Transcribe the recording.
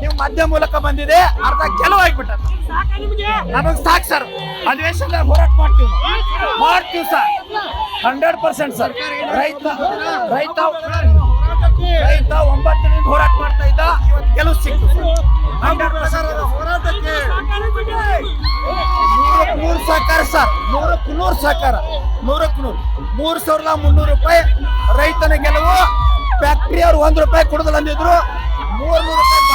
ನೀವು ಮಧ್ಯ ಮೂಲಕ ಬಂದಿದೆ ಅರ್ಧ ಗೆಲುವಾಗ್ಬಿಟ್ಟ ನಮಗ್? ಸಾಕು ಸರ್. ಅಧಿವೇಶನ ಹೋರಾಟ ಮಾಡ್ತೀವಿ. ಮಾಡ್ತೀವಿ ಸರ್. Hundred percent sir. ರೈತ ರೈತ ರೈತ ಒಂಬತ್ತರಿಂದ ಹೋರಾಟ ಮಾಡ್ತಾ ಇದ್ದ. ಇವತ್ತು ಗೆಲುವು ಸಿಕ್ತು ಹಂಡ್ರೆಡ್ ಪರ್ಸೆಂಟ್ ಹೋರಾಟಕ್ಕೆ ನೂರಕ್ಕೆ ನೂರು ಸಹಕಾರ ಸರ್. ನೂರಕ್ಕೆ ನೂರು ಸಹಕಾರ ನೂರಕ್ಕೆ ನೂರು. ಮೂರು ಸಾವಿರದ ಮುನ್ನೂರು ರೂಪಾಯಿ ರೈತನ ಗೆಲುವು. ಫ್ಯಾಕ್ಟ್ರಿ ಅವ್ರು ಒಂದ್ ರೂಪಾಯಿ ಕೊಡುದಿಲ್ಲ ಅಂದಿದ್ರು. ಮೂರ್ ಮೂರು ರೂಪಾಯಿ